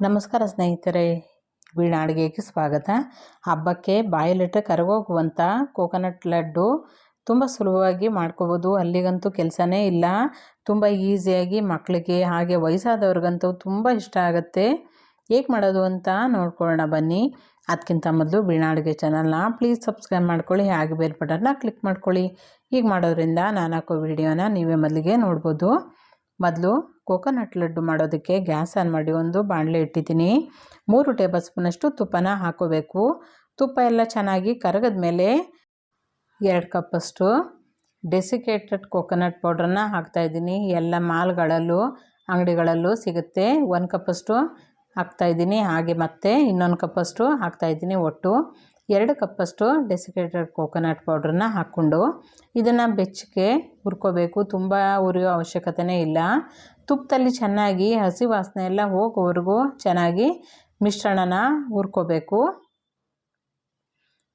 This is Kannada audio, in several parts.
ನಮಸ್ಕಾರ ಸ್ನೇಹಿತರೆ ವೀಣಾ ಅಡುಗೆಗೆ ಸ್ವಾಗತ. ಹಬ್ಬಕ್ಕೆ ಬಾಯಲ್ಲಿಟ್ಟರೆ ಕರಗೋಗುವಂಥ ಕೋಕೋನಟ್ ಲಡ್ಡು ತುಂಬ ಸುಲಭವಾಗಿ ಮಾಡ್ಕೋಬೋದು. ಅಲ್ಲಿಗಂತೂ ಕೆಲಸನೇ ಇಲ್ಲ. ತುಂಬ ಈಸಿಯಾಗಿ ಮಕ್ಕಳಿಗೆ ಹಾಗೆ ವಯಸ್ಸಾದವ್ರಿಗಂತೂ ತುಂಬ ಇಷ್ಟ ಆಗುತ್ತೆ. ಹೇಗೆ ಮಾಡೋದು ಅಂತ ನೋಡ್ಕೊಳ್ಳೋಣ ಬನ್ನಿ. ಅದಕ್ಕಿಂತ ಮೊದಲು ವೀಣಾ ಅಡುಗೆ ಚಾನಲ್ನ ಪ್ಲೀಸ್ ಸಬ್ಸ್ಕ್ರೈಬ್ ಮಾಡ್ಕೊಳ್ಳಿ, ಹಾಗೆ ಬೇಲ್ ಬಟನ್ನ ಕ್ಲಿಕ್ ಮಾಡ್ಕೊಳ್ಳಿ. ಹೀಗೆ ಮಾಡೋದ್ರಿಂದ ನಾನು ಹಾಕೋ ವಿಡಿಯೋನ ನೀವೇ ಮೊದಲಿಗೆ ನೋಡ್ಬೋದು. ಮೊದಲು ಕೋಕೋನಟ್ ಲಡ್ಡು ಮಾಡೋದಕ್ಕೆ ಗ್ಯಾಸ್ ಆನ್ ಮಾಡಿ ಒಂದು ಬಾಣಲೆ ಇಟ್ಟಿದ್ದೀನಿ. ಮೂರು ಟೇಬಲ್ ಸ್ಪೂನಷ್ಟು ತುಪ್ಪನ ಹಾಕೋಬೇಕು. ತುಪ್ಪ ಎಲ್ಲ ಚೆನ್ನಾಗಿ ಕರಗದ ಮೇಲೆ ಎರಡು ಕಪ್ಪಷ್ಟು ಡೆಸಿಕೇಟೆಡ್ ಕೋಕೋನಟ್ ಪೌಡ್ರನ್ನ ಹಾಕ್ತಾಯಿದ್ದೀನಿ ಎಲ್ಲ ಮಾಲ್ಗಳಲ್ಲೂ, ಅಂಗಡಿಗಳಲ್ಲೂ ಸಿಗುತ್ತೆ. ಒಂದು ಕಪ್ಪಷ್ಟು ಹಾಕ್ತಾಯಿದ್ದೀನಿ ಹಾಗೆ ಮತ್ತೆ ಇನ್ನೊಂದು ಕಪ್ಪಷ್ಟು ಹಾಕ್ತಾಯಿದ್ದೀನಿ ಒಟ್ಟು. ಎರಡು ಕಪ್ಪಷ್ಟು ಡೆಸಿಕೇಟೆಡ್ ಕೋಕೋನಟ್ ಪೌಡ್ರನ್ನ ಹಾಕ್ಕೊಂಡು ಇದನ್ನು ಬೆಚ್ಚಗೆ ಹುರ್ಕೋಬೇಕು. ತುಂಬ ಉರಿಯೋ ಅವಶ್ಯಕತೆಯೇ ಇಲ್ಲ. ತುಪ್ಪದಲ್ಲಿ ಚೆನ್ನಾಗಿ ಹಸಿ ವಾಸನೆ ಎಲ್ಲ ಹೋಗೋವರೆಗೂ ಚೆನ್ನಾಗಿ ಮಿಶ್ರಣನ ಹುರ್ಕೋಬೇಕು.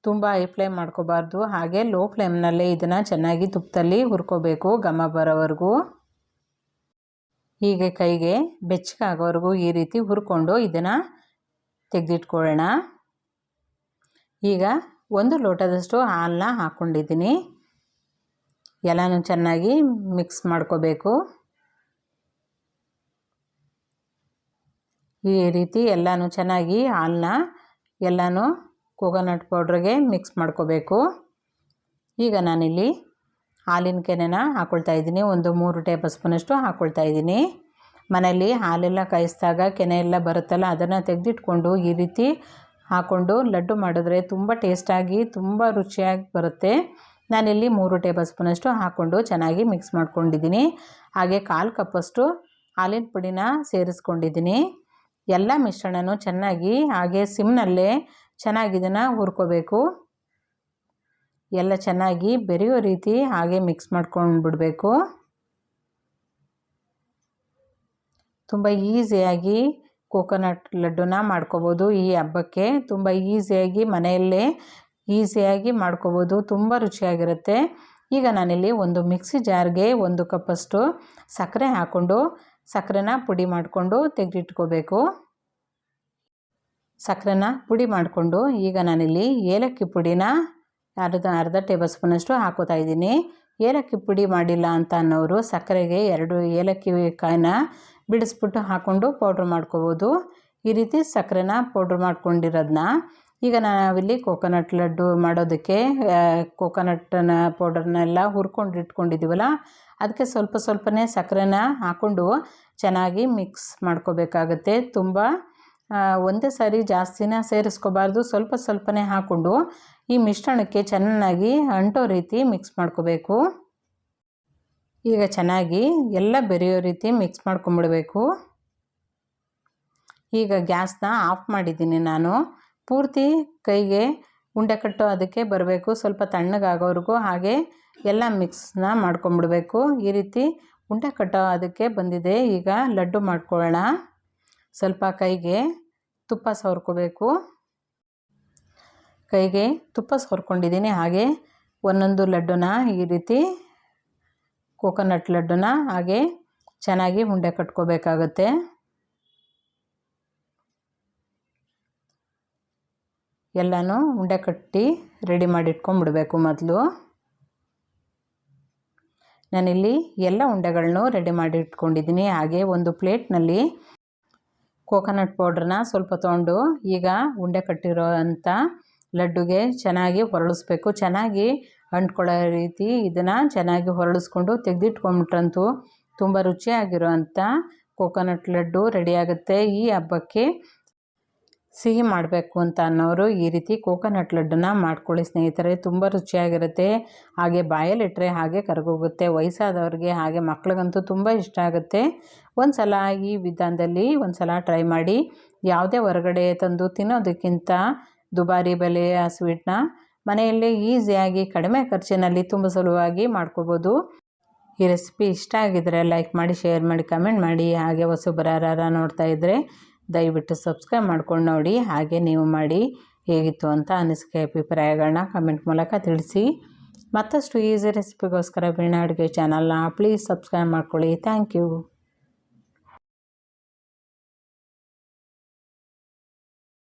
ತುಂಬ ಹೈ ಫ್ಲೇಮ್ ಮಾಡ್ಕೋಬಾರ್ದು. ಹಾಗೆ ಲೋ ಫ್ಲೇಮ್ನಲ್ಲೇ ಇದನ್ನು ಚೆನ್ನಾಗಿ ತುಪ್ಪದಲ್ಲಿ ಹುರ್ಕೋಬೇಕು ಘಮ ಬರೋವರೆಗೂ. ಹೀಗೆ ಕೈಗೆ ಬೆಚ್ಚಗಾಗೋವರೆಗೂ ಈ ರೀತಿ ಹುರ್ಕೊಂಡು ಇದನ್ನು ತೆಗೆದಿಟ್ಕೊಳ್ಳೋಣ. ಈಗ ಒಂದು ಲೋಟದಷ್ಟು ಹಾಲನ್ನ ಹಾಕ್ಕೊಂಡಿದ್ದೀನಿ ಎಲ್ಲನೂ ಚೆನ್ನಾಗಿ ಮಿಕ್ಸ್ ಮಾಡ್ಕೋಬೇಕು. ಈ ರೀತಿ ಎಲ್ಲನೂ ಚೆನ್ನಾಗಿ ಹಾಲನ್ನ ಎಲ್ಲನೂ ಕೋಕೋನಟ್ ಪೌಡ್ರಿಗೆ ಮಿಕ್ಸ್ ಮಾಡ್ಕೋಬೇಕು. ಈಗ ನಾನಿಲ್ಲಿ ಹಾಲಿನ ಕೆನೆನ ಹಾಕ್ಕೊಳ್ತಾ ಇದ್ದೀನಿ. ಒಂದು ಮೂರು ಟೇಬಲ್ ಸ್ಪೂನಷ್ಟು ಹಾಕ್ಕೊಳ್ತಾ ಇದ್ದೀನಿ. ಮನೆಯಲ್ಲಿ ಹಾಲೆಲ್ಲ ಕಾಯಿಸಿದಾಗ ಕೆನೆ ಎಲ್ಲ ಬರುತ್ತಲ್ಲ, ಅದನ್ನು ತೆಗೆದಿಟ್ಕೊಂಡು ಈ ರೀತಿ ಹಾಕ್ಕೊಂಡು ಲಡ್ಡು ಮಾಡಿದ್ರೆ ತುಂಬ ಟೇಸ್ಟಾಗಿ, ತುಂಬ ರುಚಿಯಾಗಿ ಬರುತ್ತೆ. ನಾನಿಲ್ಲಿ ಮೂರು ಟೇಬಲ್ ಸ್ಪೂನಷ್ಟು ಹಾಕ್ಕೊಂಡು ಚೆನ್ನಾಗಿ ಮಿಕ್ಸ್ ಮಾಡ್ಕೊಂಡಿದ್ದೀನಿ. ಹಾಗೆ ಕಾಲು ಕಪ್ಪಷ್ಟು ಹಾಲಿನ ಪುಡಿನ ಸೇರಿಸ್ಕೊಂಡಿದ್ದೀನಿ. ಎಲ್ಲ ಮಿಶ್ರಣನೂ ಚೆನ್ನಾಗಿ, ಹಾಗೆ ಸಿಮ್ನಲ್ಲೇ ಚೆನ್ನಾಗಿ ಇದನ್ನು ಹುರ್ಕೋಬೇಕು. ಎಲ್ಲ ಚೆನ್ನಾಗಿ ಬೆರೆಯೋ ರೀತಿ ಹಾಗೆ ಮಿಕ್ಸ್ ಮಾಡ್ಕೊಂಡು ಬಿಡಬೇಕು ತುಂಬ ಈಸಿಯಾಗಿ ಕೋಕೋನಟ್ ಲಡ್ಡುನ ಮಾಡ್ಕೋಬೋದು ಈ ಹಬ್ಬಕ್ಕೆ. ತುಂಬ ಈಸಿಯಾಗಿ ಮನೆಯಲ್ಲೇ ಈಸಿಯಾಗಿ ಮಾಡ್ಕೋಬೋದು. ತುಂಬ ರುಚಿಯಾಗಿರುತ್ತೆ. ಈಗ ನಾನಿಲ್ಲಿ ಒಂದು ಮಿಕ್ಸಿ ಜಾರ್ಗೆ ಒಂದು ಕಪ್ಪಷ್ಟು ಸಕ್ಕರೆ ಹಾಕ್ಕೊಂಡು ಸಕ್ಕರೆನ ಪುಡಿ ಮಾಡಿಕೊಂಡು ತೆಗೆದಿಟ್ಕೋಬೇಕು. ಸಕ್ಕರೆನ ಪುಡಿ ಮಾಡಿಕೊಂಡು ಈಗ ನಾನಿಲ್ಲಿ ಏಲಕ್ಕಿ ಪುಡಿನ ಅರ್ಧ ಅರ್ಧ ಟೇಬಲ್ ಸ್ಪೂನಷ್ಟು ಹಾಕೋತಾ ಇದ್ದೀನಿ. ಏಲಕ್ಕಿ ಪುಡಿ ಮಾಡಿಲ್ಲ ಅಂತ ಅನ್ನೋರು ಸಕ್ಕರೆಗೆ ಎರಡು ಏಲಕ್ಕಿ ಕಾಯಿನ ಬಿಡಿಸ್ಬಿಟ್ಟು ಹಾಕ್ಕೊಂಡು ಪೌಡ್ರ್ ಮಾಡ್ಕೋಬೋದು. ಈ ರೀತಿ ಸಕ್ಕರೆನ ಪೌಡ್ರ್ ಮಾಡ್ಕೊಂಡಿರೋದನ್ನ ಈಗ ನಾವಿಲ್ಲಿ ಕೋಕೋನಟ್ ಲಡ್ಡು ಮಾಡೋದಕ್ಕೆ ಕೋಕೋನಟ್ಟನ ಪೌಡರ್ನೆಲ್ಲ ಹುರ್ಕೊಂಡು ಇಟ್ಕೊಂಡಿದ್ದೀವಲ್ಲ ಅದಕ್ಕೆ ಸ್ವಲ್ಪ ಸ್ವಲ್ಪನೇ ಸಕ್ಕರೆನ ಹಾಕ್ಕೊಂಡು ಚೆನ್ನಾಗಿ ಮಿಕ್ಸ್ ಮಾಡ್ಕೋಬೇಕಾಗತ್ತೆ. ತುಂಬ ಒಂದೇ ಸಾರಿ ಜಾಸ್ತಿನ ಸೇರಿಸ್ಕೋಬಾರ್ದು. ಸ್ವಲ್ಪ ಸ್ವಲ್ಪನೇ ಹಾಕ್ಕೊಂಡು ಈ ಮಿಶ್ರಣಕ್ಕೆ ಚೆನ್ನಾಗಿ ಅಂಟೋ ರೀತಿ ಮಿಕ್ಸ್ ಮಾಡ್ಕೋಬೇಕು. ಈಗ ಚೆನ್ನಾಗಿ ಎಲ್ಲ ಬೆರೆಯೋ ರೀತಿ ಮಿಕ್ಸ್ ಮಾಡ್ಕೊಂಬಿಡಬೇಕು. ಈಗ ಗ್ಯಾಸ್ನ ಆಫ್ ಮಾಡಿದ್ದೀನಿ ನಾನು. ಪೂರ್ತಿ ಕೈಗೆ ಉಂಡೆ ಕಟ್ಟು ಅದಕ್ಕೆ ಬರಬೇಕು. ಸ್ವಲ್ಪ ತಣ್ಣಗಾಗೋವರೆಗೂ ಹಾಗೆ ಎಲ್ಲ ಮಿಕ್ಸ್ನ ಮಾಡ್ಕೊಂಬಿಡಬೇಕು. ಈ ರೀತಿ ಉಂಡೆ ಕಟ್ಟೋ ಅದಕ್ಕೆ ಬಂದಿದೆ. ಈಗ ಲಡ್ಡು ಮಾಡ್ಕೊಳ್ಳೋಣ. ಸ್ವಲ್ಪ ಕೈಗೆ ತುಪ್ಪ ಸವರ್ಕೋಬೇಕು. ಕೈಗೆ ತುಪ್ಪ ಸವರ್ಕೊಂಡಿದ್ದೀನಿ. ಹಾಗೆ ಒಂದೊಂದು ಲಡ್ಡುನ ಈ ರೀತಿ ಕೋಕೋನಟ್ ಲಡ್ಡುನ ಹಾಗೆ ಚೆನ್ನಾಗಿ ಉಂಡೆ ಕಟ್ಕೋಬೇಕಾಗತ್ತೆ. ಎಲ್ಲನೂ ಉಂಡೆ ಕಟ್ಟಿ ರೆಡಿ ಮಾಡಿ ಇಟ್ಕೊಂಡ್ಬಿಡ್ಬೇಕು ಮೊದಲು. ನಾನಿಲ್ಲಿ ಎಲ್ಲ ಉಂಡೆಗಳನ್ನೂ ರೆಡಿ ಮಾಡಿ ಇಟ್ಕೊಂಡಿದ್ದೀನಿ ಹಾಗೆ ಒಂದು ಪ್ಲೇಟ್ನಲ್ಲಿ ಕೋಕೋನಟ್ ಪೌಡ್ರನ್ನ ಸ್ವಲ್ಪ ತೊಗೊಂಡು ಈಗ ಉಂಡೆ ಕಟ್ಟಿರೋ ಅಂಥ ಲಡ್ಡುಗೆ ಚೆನ್ನಾಗಿ ಹೊರಳಿಸ್ಬೇಕು. ಚೆನ್ನಾಗಿ ಅಂಟ್ಕೊಳ್ಳೋ ರೀತಿ ಇದನ್ನು ಚೆನ್ನಾಗಿ ಹೊರಳಿಸ್ಕೊಂಡು ತೆಗೆದಿಟ್ಕೊಂಬಿಟ್ರಂತೂ ತುಂಬ ರುಚಿಯಾಗಿರೋ ಅಂಥ ಕೋಕೋನಟ್ ಲಡ್ಡು ರೆಡಿಯಾಗುತ್ತೆ ಈ ಹಬ್ಬಕ್ಕೆ. ಸಿಹಿ ಮಾಡಬೇಕು ಅಂತ ಅನ್ನೋರು ಈ ರೀತಿ ಕೋಕೋನಟ್ ಲಡ್ಡನ್ನ ಮಾಡ್ಕೊಳ್ಳಿ ಸ್ನೇಹಿತರೆ, ತುಂಬ ರುಚಿಯಾಗಿರುತ್ತೆ. ಹಾಗೆ ಬಾಯಲ್ಲಿಟ್ಟರೆ ಹಾಗೆ ಕರಗೋಗುತ್ತೆ, ವಯಸ್ಸಾದವ್ರಿಗೆ ಹಾಗೆ ಮಕ್ಳಿಗಂತೂ ತುಂಬ ಇಷ್ಟ ಆಗುತ್ತೆ. ಒಂದು ಸಲ ಈ ವಿಧಾನದಲ್ಲಿ ಒಂದು ಸಲ ಟ್ರೈ ಮಾಡಿ, ಯಾವುದೇ ಹೊರಗಡೆ ತಂದು ತಿನ್ನೋದಕ್ಕಿಂತ ದುಬಾರಿ ಬೆಲೆಯ ಸ್ವೀಟ್ನ ಮನೆಯಲ್ಲೇ ಈಸಿಯಾಗಿ ಕಡಿಮೆ ಖರ್ಚಿನಲ್ಲಿ ತುಂಬ ಸುಲಭವಾಗಿ ಮಾಡ್ಕೋಬೋದು. ಈ ರೆಸಿಪಿ ಇಷ್ಟ ಆಗಿದರೆ ಲೈಕ್ ಮಾಡಿ, ಶೇರ್ ಮಾಡಿ, ಕಮೆಂಟ್ ಮಾಡಿ, ಹಾಗೆ ಹೊಸಬರಾರ ನೋಡ್ತಾ ಇದ್ದರೆ ದಯವಿಟ್ಟು ಸಬ್ಸ್ಕ್ರೈಬ್ ಮಾಡ್ಕೊಂಡು ನೋಡಿ, ಹಾಗೆ ನೀವು ಮಾಡಿ ಹೇಗಿತ್ತು ಅಂತ ಅನಿಸಿಕೆ ಅಭಿಪ್ರಾಯಗಳನ್ನ ಕಮೆಂಟ್ ಮೂಲಕ ತಿಳಿಸಿ. ಮತ್ತಷ್ಟು ಈಸಿ ರೆಸಿಪಿಗೋಸ್ಕರ ವೀಣಾ ಅಡುಗೆ ಚಾನಲ್ನ ಪ್ಲೀಸ್ ಸಬ್ಸ್ಕ್ರೈಬ್ ಮಾಡ್ಕೊಳ್ಳಿ. Thank you.